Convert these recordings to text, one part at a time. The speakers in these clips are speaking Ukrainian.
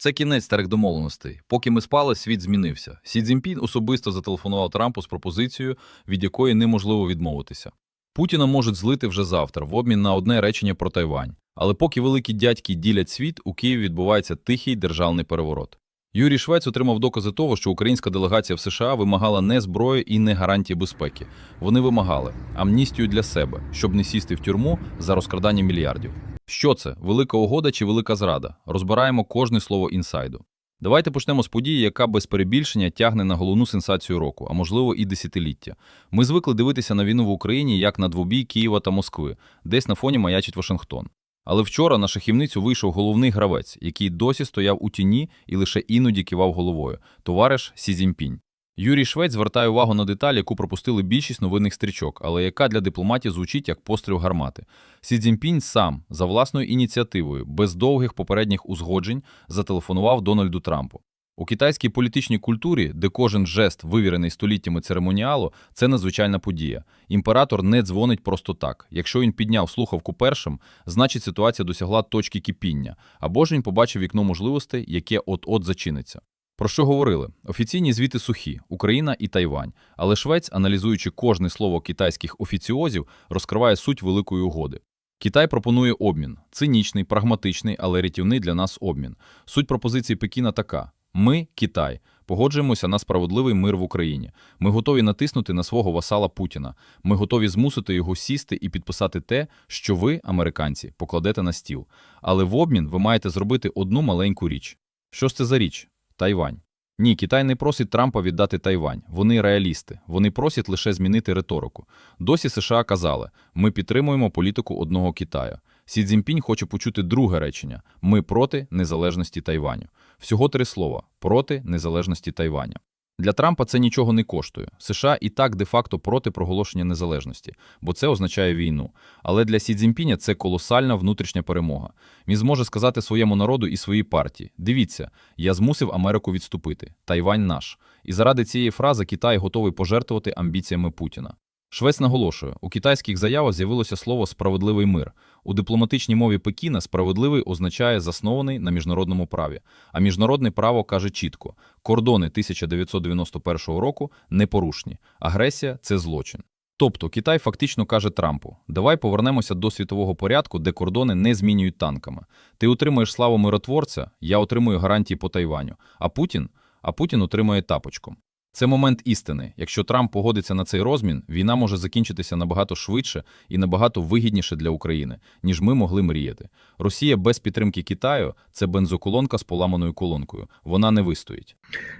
Це кінець старих домовленостей. Поки ми спали, світ змінився. Сі Цзіньпін особисто зателефонував Трампу з пропозицією, від якої неможливо відмовитися. Путіна можуть злити вже завтра в обмін на одне речення про Тайвань. Але поки великі дядьки ділять світ, у Києві відбувається тихий державний переворот. Юрій Швець отримав докази того, що українська делегація в США вимагала не зброї і не гарантії безпеки. Вони вимагали амністію для себе, щоб не сісти в тюрму за розкрадання мільярдів. Що це велика угода чи велика зрада? Розбираємо кожне слово інсайду. Давайте почнемо з події, яка без перебільшення тягне на головну сенсацію року, а можливо і десятиліття. Ми звикли дивитися на війну в Україні як на двобій Києва та Москви, десь на фоні маячить Вашингтон. Але вчора на шахівницю вийшов головний гравець, який досі стояв у тіні і лише іноді кивав головою товариш Сі Цзіньпінь. Юрій Швець звертає увагу на деталь, яку пропустили більшість новинних стрічок, але яка для дипломатів звучить як постріл гармати. Сі Цзіньпінь сам за власною ініціативою, без довгих попередніх узгоджень, зателефонував Дональду Трампу. У китайській політичній культурі, де кожен жест, вивірений століттями церемоніалу, це надзвичайна подія. Імператор не дзвонить просто так. Якщо він підняв слухавку першим, значить ситуація досягла точки кипіння, або ж він побачив вікно можливостей, яке от-от зачиниться. Про що говорили? Офіційні звіти сухі Україна і Тайвань. Але Швець, аналізуючи кожне слово китайських офіціозів, розкриває суть великої угоди. Китай пропонує обмін цинічний, прагматичний, але рятівний для нас обмін. Суть пропозиції Пекіна така: ми, Китай, погоджуємося на справедливий мир в Україні. Ми готові натиснути на свого васала Путіна. Ми готові змусити його сісти і підписати те, що ви, американці, покладете на стіл. Але в обмін ви маєте зробити одну маленьку річ. Що це за річ? Тайвань. Ні, Китай не просить Трампа віддати Тайвань. Вони реалісти. Вони просять лише змінити риторику. Досі США казали: ми підтримуємо політику одного Китаю. Сі Цзіньпінь хоче почути друге речення: ми проти незалежності Тайваню. Всього три слова проти незалежності Тайваня. Для Трампа це нічого не коштує. США і так де-факто проти проголошення незалежності, бо це означає війну. Але для Сі Цзіньпіня це колосальна внутрішня перемога. Він зможе сказати своєму народу і своїй партії: дивіться, я змусив Америку відступити. Тайвань наш. І заради цієї фрази Китай готовий пожертвувати амбіціями Путіна. Швець наголошує, у китайських заявах з'явилося слово справедливий мир. У дипломатичній мові Пекіна справедливий означає заснований на міжнародному праві. А міжнародне право каже чітко: кордони 1991 року непорушні. Агресія це злочин. Тобто Китай фактично каже Трампу: давай повернемося до світового порядку, де кордони не змінюють танками. Ти отримуєш славу миротворця, я отримую гарантії по Тайваню. А Путін? А Путін отримує тапочком. Це момент істини. Якщо Трамп погодиться на цей розмін, війна може закінчитися набагато швидше і набагато вигідніше для України, ніж ми могли мріяти. Росія без підтримки Китаю це бензоколонка з поламаною колонкою. Вона не вистоїть.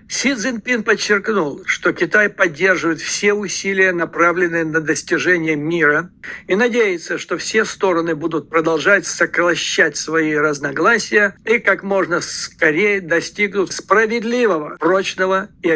Си Цзиньпин подчеркнул, что Китай поддерживает все усилия, направленные на достижение мира, и надеется, что все стороны будут продолжать сокращать свои разногласия и как можно скорее достигнут справедливого, прочного и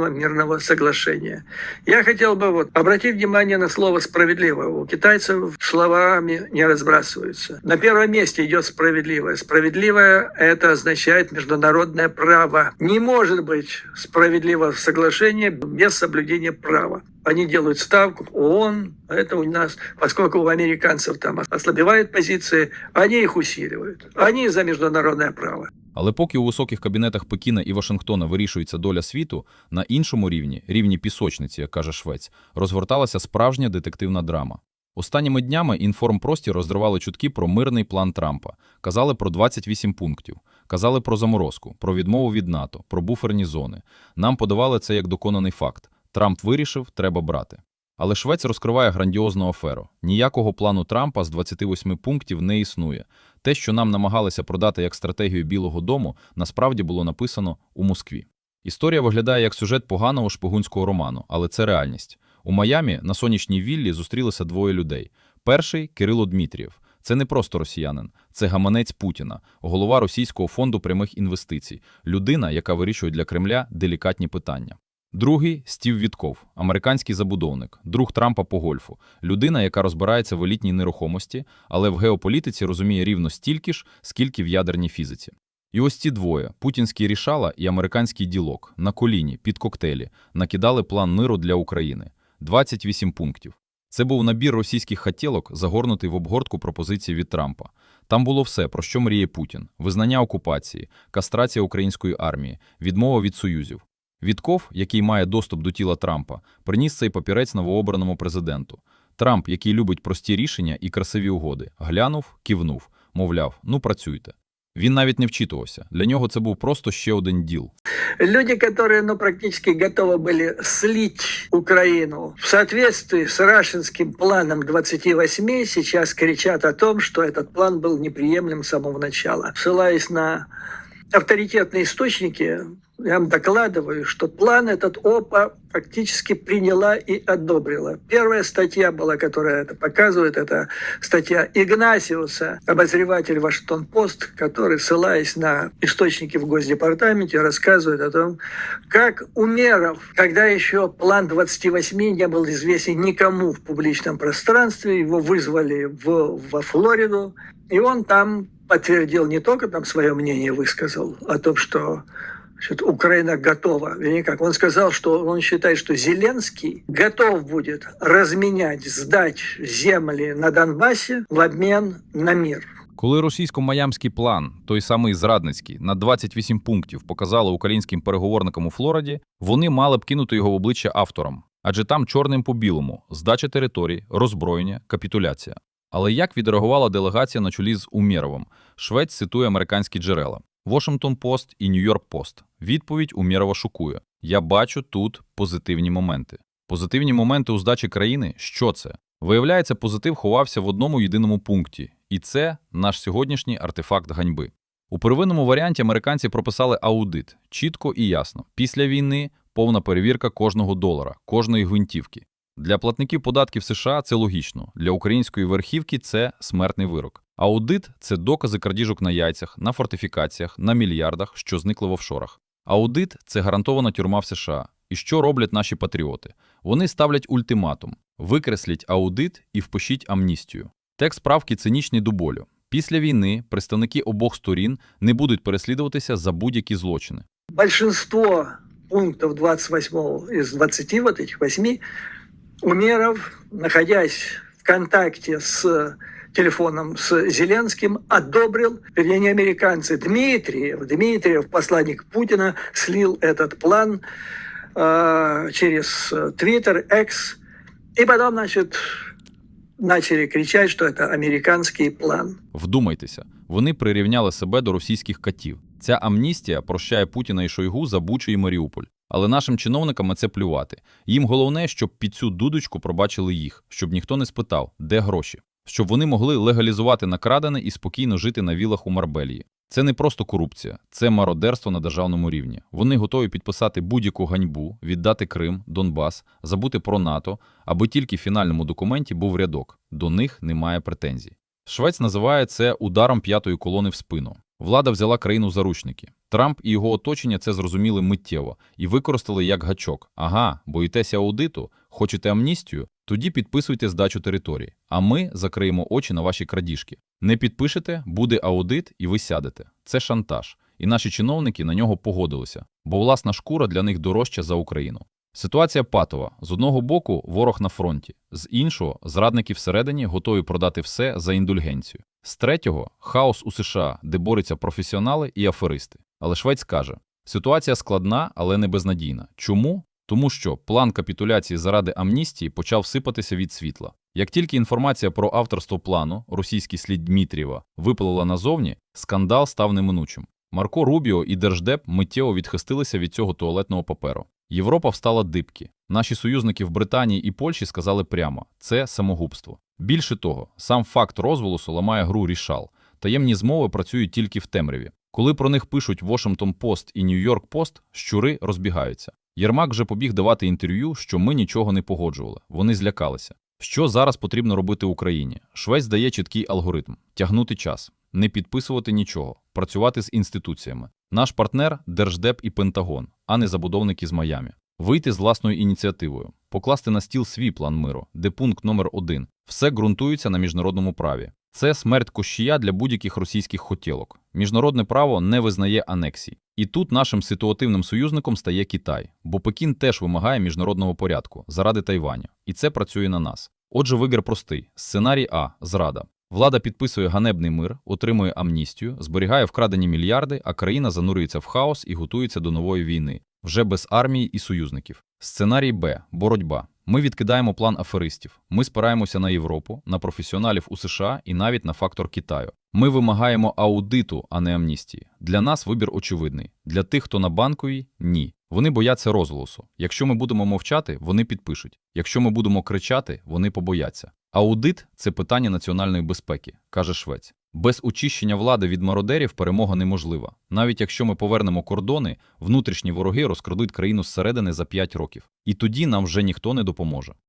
обязательного мирного соглашения. Я хотел бы вот обратить внимание на слово «справедливого». У китайцев словами не разбрасываются. На первом месте идет справедливое. Справедливое – это означает международное право. Не может быть справедливого соглашения без соблюдения права. Они делают ставку ООН, а это у нас, поскольку у американцев там ослабевают позиции, они их усиливают. Они за международное право. Але поки у високих кабінетах Пекіна і Вашингтона вирішується доля світу, на іншому рівні, рівні пісочниці, як каже Швець, розгорталася справжня детективна драма. Останніми днями інформпростір розривали чутки про мирний план Трампа, казали про 28 пунктів, казали про заморозку, про відмову від НАТО, про буферні зони. Нам подавали це як доконаний факт. Трамп вирішив, треба брати. Але Швець розкриває грандіозну аферу. Ніякого плану Трампа з 28 пунктів не існує. Те, що нам намагалися продати як стратегію Білого Дому, насправді було написано у Москві. Історія виглядає як сюжет поганого шпигунського роману, але це реальність. У Майамі на сонячній віллі зустрілися двоє людей. Перший Кирило Дмитрієв. Це не просто росіянин, це гаманець Путіна, голова Російського фонду прямих інвестицій, людина, яка вирішує для Кремля делікатні питання. Другий Стів Вітков, американський забудовник, друг Трампа по гольфу, людина, яка розбирається в елітній нерухомості, але в геополітиці розуміє рівно стільки ж, скільки в ядерній фізиці. І ось ці двоє путінський рішала і американський ділок на коліні під коктейлі накидали план миру для України 28 пунктів. Це був набір російських хотілок, загорнутий в обгортку пропозиції від Трампа. Там було все, про що мріє Путін: визнання окупації, кастрація української армії, відмова від союзів. Вітков, який має доступ до тіла Трампа, приніс цей папірець новообраному президенту. Трамп, який любить прості рішення і красиві угоди, глянув, кивнув, мовляв, ну працюйте. Він навіть не вчитувався. Для нього це був просто ще один діл. Люди, которые ну, практически готовы были слить Украину в соответствии с Рашинским планом 28, сейчас кричат о том, что этот план был неприемлем с самого начала. Ссылаясь на авторитетные источники, я вам докладываю, что план этот ОПА фактически приняла и одобрила. Первая статья была, которая это показывает, это статья Игнасиуса, обозреватель Вашингтон-Пост, который, ссылаясь на источники в Госдепартаменте, рассказывает о том, как Умеров, когда еще план 28 не был известен никому в публичном пространстве, его вызвали в, во Флориду, и он там подтвердил не только там свое мнение высказал о том, что Значит, Украина готова. Вернее, как он сказал, что он считает, что Зеленский готов будет разменять, сдать земли на Донбассе в обмен на мир. Коли російсько-майамський план, той самий зрадницький, на 28 пунктів показали українським переговорникам у Флориді, вони мали б кинути його в обличчя авторам. Адже там чорним по білому – здача територій, роззброєння, капітуляція. Але як відреагувала делегація на чолі з Умєровим? Швець цитує американські джерела. Washington Post і New York Post. Відповідь Умєрова шокує. Я бачу тут позитивні моменти. Позитивні моменти у здачі країни – що це? Виявляється, позитив ховався в одному єдиному пункті. І це наш сьогоднішній артефакт ганьби. У первинному варіанті американці прописали аудит чітко і ясно. Після війни повна перевірка кожного долара, кожної гвинтівки. Для платників податків США це логічно. Для української верхівки це смертний вирок. Аудит це докази крадіжок на яйцях, на фортифікаціях, на мільярдах, що зникли в офшорах. Аудит це гарантована тюрма в США. І що роблять наші патріоти? Вони ставлять ультиматум: викресліть аудит і впишіть амністію. Текст правки цинічний до болю. Після війни представники обох сторін не будуть переслідуватися за будь-які злочини. Большинство пунктов 28 из 20 вот этих 8 Умеров, находясь в контакте с телефоном с Зеленским, одобрил, вернее, не американцы, Дмитриев. Дмитриев, посланник Путина, слил этот план э, через Твиттер, X, и потом, значит, начали кричать, что это американский план. Вдумайтеся, вони прирівняли себе до російських катів. Ця амністія прощає Путіна і Шойгу за Бучу і Маріуполь. Але нашим чиновникам на це плювати. Їм головне, щоб під цю дудочку пробачили їх, щоб ніхто не спитав, де гроші, щоб вони могли легалізувати накрадене і спокійно жити на вілах у Марбелії. Це не просто корупція, це мародерство на державному рівні. Вони готові підписати будь-яку ганьбу, віддати Крим, Донбас, забути про НАТО, аби тільки в фінальному документі був рядок. До них немає претензій. Швець називає це ударом п'ятої колони в спину. Влада взяла країну заручники. Трамп і його оточення це зрозуміли миттєво і використали як гачок. Ага, боїтеся аудиту, хочете амністію? Тоді підписуйте здачу території, а ми закриємо очі на ваші крадіжки. Не підпишете, буде аудит, і ви сядете. Це шантаж. І наші чиновники на нього погодилися, бо власна шкура для них дорожча за Україну. Ситуація патова. З одного боку ворог на фронті, з іншого зрадники всередині готові продати все за індульгенцію. З третього хаос у США, де борються професіонали і аферисти. Але Швець каже: ситуація складна, але не безнадійна. Чому? Тому що план капітуляції заради амністії почав сипатися від світла. Як тільки інформація про авторство плану, російський слід Дмитрієва, виплила назовні, скандал став неминучим. Марко Рубіо і Держдеп миттєво відхистилися від цього туалетного паперу. Європа встала дибки. Наші союзники в Британії і Польщі сказали прямо: це самогубство. Більше того, сам факт розголосу ламає гру рішал. Таємні змови працюють тільки в темряві. Коли про них пишуть Washington Post і York Post, щури розбігаються. Єрмак вже побіг давати інтерв'ю, що ми нічого не погоджували. Вони злякалися. Що зараз потрібно робити Україні? Швець дає чіткий алгоритм: тягнути час, не підписувати нічого, працювати з інституціями. Наш партнер Держдеп і Пентагон, а не забудовники з Майамі. Вийти з власною ініціативою, покласти на стіл свій план миру, де пункт номер один все ґрунтується на міжнародному праві. Це смерть кощія для будь-яких російських хотілок. Міжнародне право не визнає анексій. І тут нашим ситуативним союзником стає Китай, бо Пекін теж вимагає міжнародного порядку заради Тайваня. І це працює на нас. Отже, вибір простий: сценарій А зрада. Влада підписує ганебний мир, отримує амністію, зберігає вкрадені мільярди, а країна занурюється в хаос і готується до нової війни, вже без армії і союзників. Сценарій Б. Боротьба. Ми відкидаємо план аферистів. Ми спираємося на Європу, на професіоналів у США і навіть на фактор Китаю. Ми вимагаємо аудиту, а не амністії. Для нас вибір очевидний. Для тих, хто на банковій – ні. Вони бояться розголосу. Якщо ми будемо мовчати, вони підпишуть. Якщо ми будемо кричати, вони побояться. Аудит – це питання національної безпеки, каже Швець. Без очищення влади від мародерів перемога неможлива. Навіть якщо ми повернемо кордони, внутрішні вороги розкрадуть країну зсередини за 5 років. І тоді нам вже ніхто не допоможе.